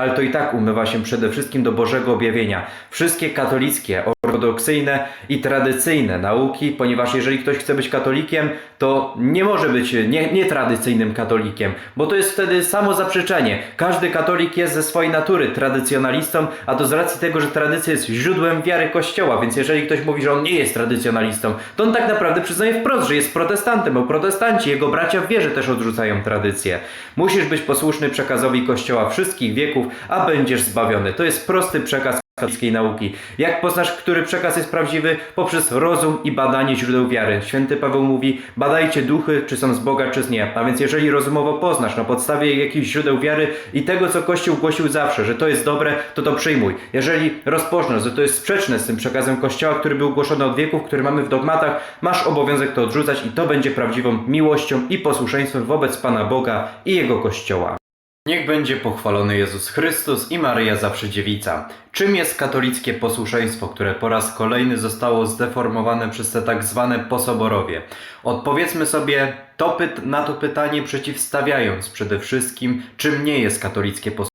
ale to i tak umywa się przede wszystkim do Bożego objawienia. Wszystkie katolickie, ortodoksyjne i tradycyjne nauki, ponieważ jeżeli ktoś chce być katolikiem, to nie może być nie- nietradycyjnym katolikiem, bo to jest wtedy samo zaprzeczenie. Każdy katolik jest ze swojej natury tradycjonalistą, a to z racji tego, że tradycja jest źródłem wiary Kościoła, więc jeżeli ktoś mówi, że on nie jest tradycjonalistą, to on tak naprawdę przyznaje wprost, że jest protestantem, bo protestanci, jego bracia w wierze też odrzucają tradycję. Musisz być posłuszny przekazowi Kościoła wszystkich wieków, a będziesz zbawiony. To jest prosty przekaz katolickiej nauki. Jak poznasz, który przekaz jest prawdziwy? Poprzez rozum i badanie źródeł wiary. Święty Paweł mówi, badajcie duchy, czy są z Boga, czy z nie. A więc jeżeli rozumowo poznasz na podstawie jakichś źródeł wiary i tego, co Kościół głosił zawsze, że to jest dobre, to to przyjmuj. Jeżeli rozpoznasz, że to jest sprzeczne z tym przekazem Kościoła, który był głoszony od wieków, który mamy w dogmatach, masz obowiązek to odrzucać i to będzie prawdziwą miłością i posłuszeństwem wobec Pana Boga i Jego Kościoła. Niech będzie pochwalony Jezus Chrystus i Maryja Zawsze Dziewica. Czym jest katolickie posłuszeństwo, które po raz kolejny zostało zdeformowane przez te tak zwane posoborowie? Odpowiedzmy sobie to na to pytanie przeciwstawiając przede wszystkim, czym nie jest katolickie posłuszeństwo.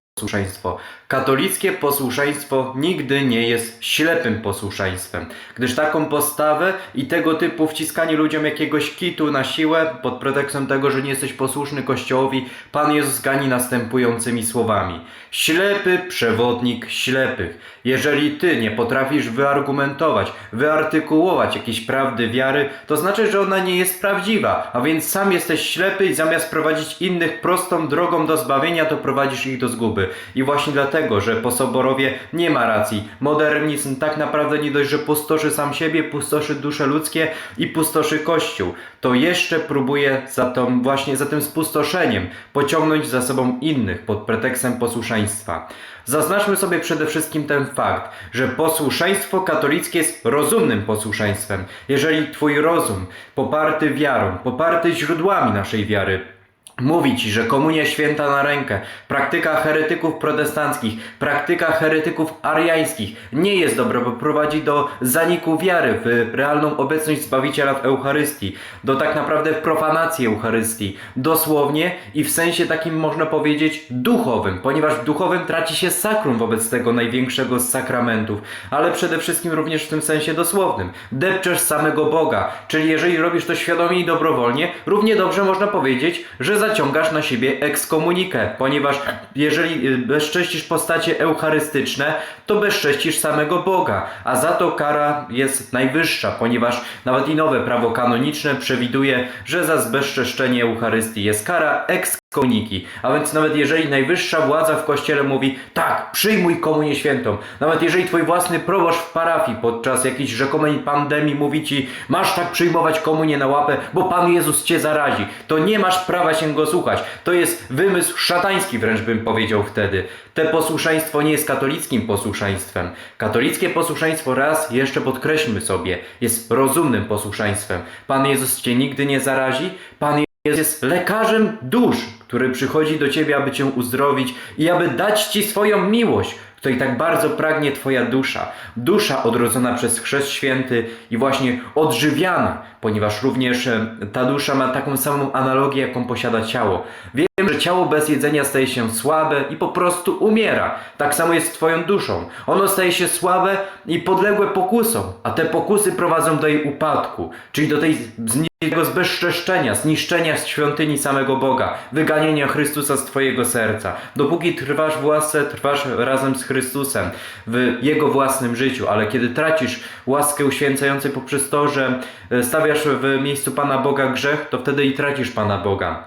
Katolickie posłuszeństwo nigdy nie jest ślepym posłuszeństwem, gdyż taką postawę i tego typu wciskanie ludziom jakiegoś kitu na siłę pod pretekstem tego, że nie jesteś posłuszny Kościołowi, Pan Jezus gani następującymi słowami. Ślepy przewodnik ślepych. Jeżeli ty nie potrafisz wyargumentować, wyartykułować jakiejś prawdy wiary, to znaczy, że ona nie jest prawdziwa, a więc sam jesteś ślepy i zamiast prowadzić innych prostą drogą do zbawienia, to prowadzisz ich do zguby. I właśnie dlatego, że po Soborowie nie ma racji. Modernizm tak naprawdę nie dość, że pustoszy sam siebie, pustoszy dusze ludzkie i pustoszy Kościół, to jeszcze próbuje za tą, właśnie za tym spustoszeniem pociągnąć za sobą innych pod pretekstem posłuszeństwa. Zaznaczmy sobie przede wszystkim ten fakt, że posłuszeństwo katolickie jest rozumnym posłuszeństwem. Jeżeli Twój rozum, poparty wiarą, poparty źródłami naszej wiary, Mówi ci, że komunia święta na rękę, praktyka heretyków protestanckich, praktyka heretyków ariańskich nie jest dobra, bo prowadzi do zaniku wiary w realną obecność Zbawiciela w Eucharystii, do tak naprawdę profanacji Eucharystii, dosłownie i w sensie takim można powiedzieć duchowym, ponieważ w duchowym traci się sakrum wobec tego największego z sakramentów, ale przede wszystkim również w tym sensie dosłownym. Depczesz samego Boga, czyli jeżeli robisz to świadomie i dobrowolnie, równie dobrze można powiedzieć, że zaciągasz na siebie ekskomunikę, ponieważ jeżeli y, bezcześcisz postacie eucharystyczne, to bezcześcisz samego Boga, a za to kara jest najwyższa, ponieważ nawet i nowe prawo kanoniczne przewiduje, że za zbezczeszczenie Eucharystii jest kara ekskomuniki. A więc nawet jeżeli najwyższa władza w kościele mówi tak, przyjmuj komunię świętą, nawet jeżeli twój własny proboszcz w parafii podczas jakiejś rzekomej pandemii mówi ci masz tak przyjmować komunię na łapę, bo Pan Jezus cię zarazi, to nie masz prawa się go słuchać. To jest wymysł szatański wręcz bym powiedział wtedy. Te posłuszeństwo nie jest katolickim posłuszeństwem. Katolickie posłuszeństwo raz jeszcze podkreślmy sobie, jest rozumnym posłuszeństwem. Pan Jezus cię nigdy nie zarazi, Pan jest lekarzem dusz, który przychodzi do ciebie, aby cię uzdrowić i aby dać ci swoją miłość, której tak bardzo pragnie twoja dusza. Dusza odrodzona przez chrzest święty i właśnie odżywiana, ponieważ również e, ta dusza ma taką samą analogię, jaką posiada ciało. Wiem, że ciało bez jedzenia staje się słabe i po prostu umiera. Tak samo jest z twoją duszą. Ono staje się słabe i podległe pokusom, a te pokusy prowadzą do jej upadku, czyli do tej zni- tego zbezczeszczenia, zniszczenia świątyni samego Boga, wyganienia Chrystusa z Twojego serca. Dopóki trwasz w łasce, trwasz razem z Chrystusem w Jego własnym życiu, ale kiedy tracisz łaskę uświęcającą poprzez to, że e, stawiasz w miejscu Pana Boga grzech, to wtedy i tracisz Pana Boga.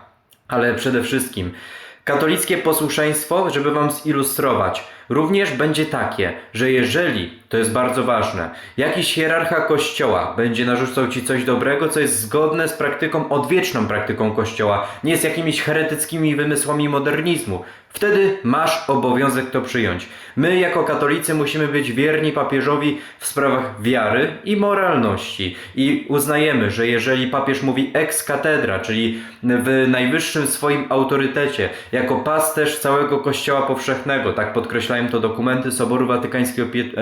Ale przede wszystkim katolickie posłuszeństwo, żeby Wam zilustrować, również będzie takie, że jeżeli, to jest bardzo ważne, jakiś hierarcha kościoła będzie narzucał Ci coś dobrego, co jest zgodne z praktyką, odwieczną praktyką kościoła, nie z jakimiś heretyckimi wymysłami modernizmu, wtedy masz obowiązek to przyjąć. My jako katolicy musimy być wierni papieżowi w sprawach wiary i moralności. I uznajemy, że jeżeli papież mówi ex cathedra, czyli w najwyższym swoim autorytecie, jako pasterz całego Kościoła Powszechnego, tak podkreślają to dokumenty Soboru Watykańskiego I,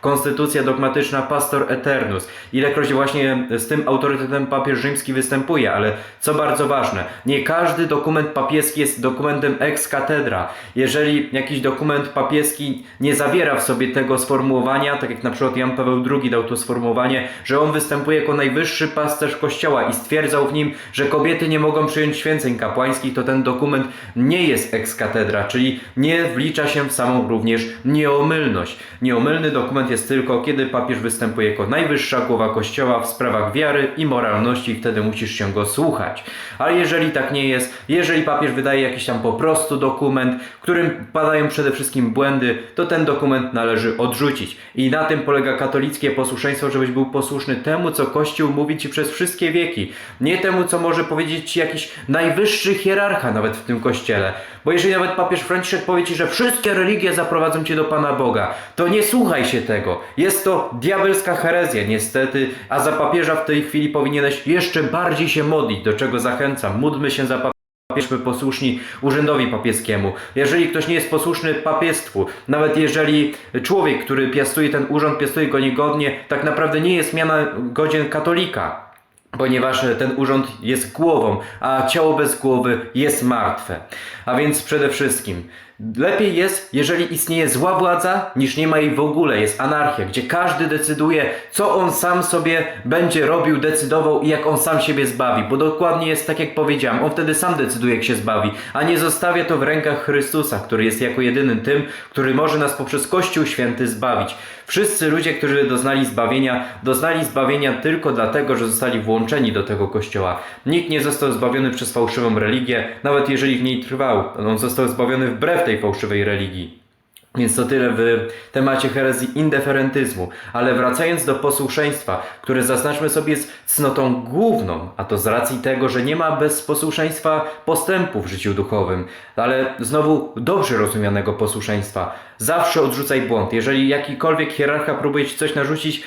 Konstytucja dogmatyczna Pastor Eternus, ilekroć właśnie z tym autorytetem papież rzymski występuje, ale co bardzo ważne, nie każdy dokument papieski jest dokumentem ex cathedra. Jeżeli jakiś dokument papieski nie zawiera w sobie tego sformułowania, tak jak na przykład Jan Paweł II dał to sformułowanie, że on występuje jako najwyższy pasterz Kościoła i stwierdzał w nim, że kobiety nie mogą przyjąć święceń kapłańskich, to ten dokument nie jest ex cathedra, czyli nie wlicza się w samą również nieomylność. Nieomylny dokument jest tylko, kiedy papież występuje jako najwyższa głowa Kościoła w sprawach wiary i moralności i wtedy musisz się go słuchać. Ale jeżeli tak nie jest, jeżeli papież wydaje jakiś tam po prostu dokument, w którym padają przede wszystkim błędy, to ten dokument należy odrzucić. I na tym polega katolickie posłuszeństwo, żebyś był posłuszny temu, co Kościół mówi ci przez wszystkie wieki. Nie temu, co może powiedzieć ci jakiś najwyższy hierarcha nawet w tym kościele. Bo jeżeli nawet papież Franciszek powie ci, że wszystkie religie zaprowadzą cię do Pana Boga, to nie słuchaj się tego. Jest to diabelska herezja, niestety, a za papieża w tej chwili powinieneś jeszcze bardziej się modlić, do czego zachęcam. Módlmy się za. Papieżmy posłuszni urzędowi papieskiemu. Jeżeli ktoś nie jest posłuszny papiestwu, nawet jeżeli człowiek, który piastuje ten urząd, piastuje go niegodnie, tak naprawdę nie jest miana godzien katolika ponieważ ten urząd jest głową, a ciało bez głowy jest martwe. A więc przede wszystkim lepiej jest, jeżeli istnieje zła władza, niż nie ma jej w ogóle. Jest anarchia, gdzie każdy decyduje, co on sam sobie będzie robił, decydował i jak on sam siebie zbawi. Bo dokładnie jest tak, jak powiedziałem, on wtedy sam decyduje, jak się zbawi, a nie zostawia to w rękach Chrystusa, który jest jako jedynym tym, który może nas poprzez Kościół Święty zbawić. Wszyscy ludzie, którzy doznali zbawienia, doznali zbawienia tylko dlatego, że zostali włączeni do tego kościoła. Nikt nie został zbawiony przez fałszywą religię, nawet jeżeli w niej trwał. On został zbawiony wbrew tej fałszywej religii. Więc to tyle w temacie herezji indeferentyzmu. Ale wracając do posłuszeństwa, które zaznaczmy sobie jest cnotą główną, a to z racji tego, że nie ma bez posłuszeństwa postępu w życiu duchowym, ale znowu dobrze rozumianego posłuszeństwa. Zawsze odrzucaj błąd. Jeżeli jakikolwiek hierarcha próbuje ci coś narzucić,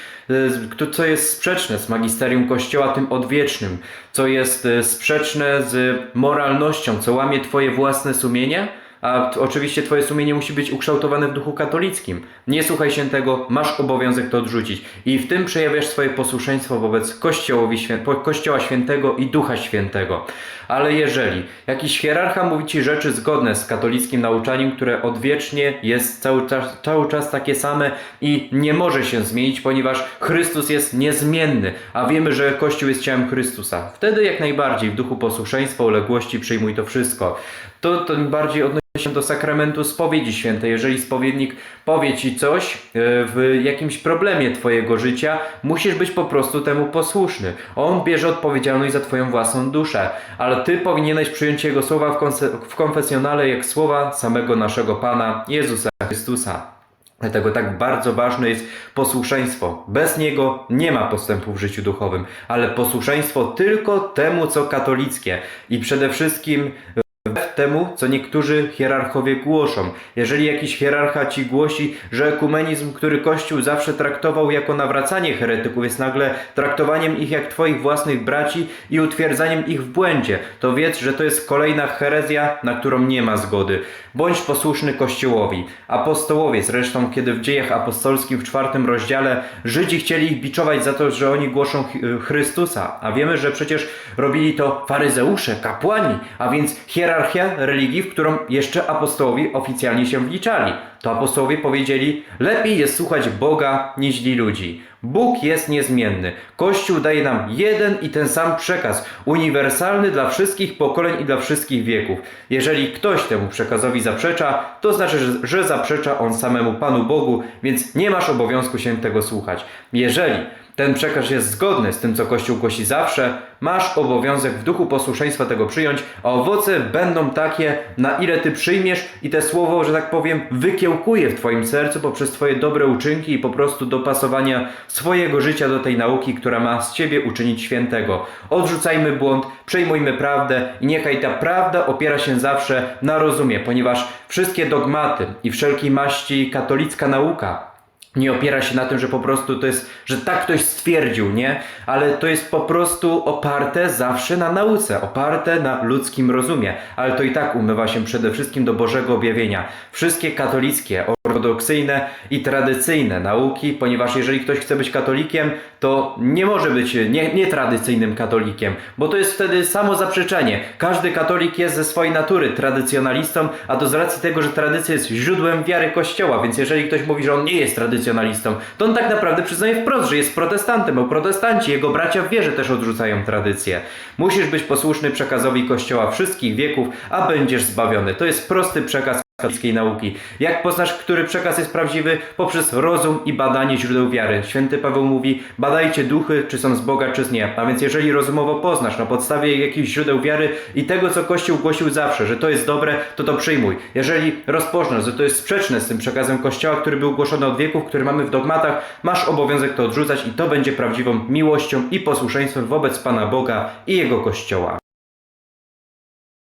kto- co jest sprzeczne z magisterium Kościoła, tym odwiecznym, co jest y, sprzeczne z moralnością, co łamie twoje własne sumienie, a oczywiście twoje sumienie musi być ukształtowane w duchu katolickim. Nie słuchaj się tego, masz obowiązek to odrzucić. I w tym przejawiasz swoje posłuszeństwo wobec Kościołowi świę... Kościoła Świętego i Ducha Świętego. Ale jeżeli jakiś hierarcha mówi ci rzeczy zgodne z katolickim nauczaniem, które odwiecznie jest cały czas, cały czas takie same i nie może się zmienić, ponieważ Chrystus jest niezmienny, a wiemy, że Kościół jest ciałem Chrystusa. Wtedy jak najbardziej w duchu posłuszeństwa, uległości przyjmuj to wszystko. To tym bardziej odnosi się do sakramentu spowiedzi świętej. Jeżeli spowiednik powie ci coś e, w jakimś problemie twojego życia, musisz być po prostu temu posłuszny. On bierze odpowiedzialność za twoją własną duszę, ale ty powinieneś przyjąć jego słowa w, w konfesjonale jak słowa samego naszego Pana Jezusa Chrystusa. Dlatego tak bardzo ważne jest posłuszeństwo. Bez niego nie ma postępu w życiu duchowym, ale posłuszeństwo tylko temu, co katolickie i przede wszystkim temu, co niektórzy hierarchowie głoszą. Jeżeli jakiś hierarcha ci głosi, że ekumenizm, który Kościół zawsze traktował jako nawracanie heretyków, jest nagle traktowaniem ich jak twoich własnych braci i utwierdzaniem ich w błędzie, to wiedz, że to jest kolejna herezja, na którą nie ma zgody. Bądź posłuszny Kościołowi. Apostołowie zresztą, kiedy w dziejach apostolskich w czwartym rozdziale Żydzi chcieli ich biczować za to, że oni głoszą Ch- Chrystusa, a wiemy, że przecież robili to faryzeusze, kapłani, a więc hierarchia religii, w którą jeszcze apostołowie oficjalnie się wliczali. To apostołowie powiedzieli, lepiej jest słuchać Boga niż ludzi. Bóg jest niezmienny. Kościół daje nam jeden i ten sam przekaz, uniwersalny dla wszystkich pokoleń i dla wszystkich wieków. Jeżeli ktoś temu przekazowi zaprzecza, to znaczy, że, zaprzecza on samemu Panu Bogu, więc nie masz obowiązku się tego słuchać. Jeżeli ten przekaz jest zgodny z tym, co Kościół głosi zawsze, masz obowiązek w duchu posłuszeństwa tego przyjąć, a owoce będą takie, na ile ty przyjmiesz i te słowo, że tak powiem, wykiełkuje w twoim sercu poprzez twoje dobre uczynki i po prostu dopasowania swojego życia do tej nauki, która ma z ciebie uczynić świętego. Odrzucajmy błąd, przejmujmy prawdę i niechaj ta prawda opiera się zawsze na rozumie, ponieważ wszystkie dogmaty i wszelkiej maści katolicka nauka nie opiera się na tym, że po prostu to jest, że tak ktoś stwierdził, nie? Ale to jest po prostu oparte zawsze na nauce, oparte na ludzkim rozumie. Ale to i tak umywa się przede wszystkim do Bożego objawienia. Wszystkie katolickie, ortodoksyjne i tradycyjne nauki, ponieważ jeżeli ktoś chce być katolikiem, to nie może być nie- nietradycyjnym katolikiem, bo to jest wtedy samo zaprzeczenie. Każdy katolik jest ze swojej natury tradycjonalistą, a to z racji tego, że tradycja jest źródłem wiary Kościoła, więc jeżeli ktoś mówi, że on nie jest tradycjonalistą, to on tak naprawdę przyznaje wprost, że jest protestantem, bo protestanci, jego bracia w wierze też odrzucają tradycję. Musisz być posłuszny przekazowi Kościoła wszystkich wieków, a będziesz zbawiony. To jest prosty przekaz katolickiej nauki. Jak poznasz, który przekaz jest prawdziwy? Poprzez rozum i badanie źródeł wiary. Święty Paweł mówi, badajcie duchy, czy są z Boga, czy z nie. A więc jeżeli rozumowo poznasz na podstawie jakichś źródeł wiary i tego, co Kościół głosił zawsze, że to jest dobre, to to przyjmuj. Jeżeli rozpoznasz, że to jest sprzeczne z tym przekazem Kościoła, który był głoszony od wieków, który mamy w dogmatach, masz obowiązek to odrzucać i to będzie prawdziwą miłością i posłuszeństwem wobec Pana Boga i Jego Kościoła.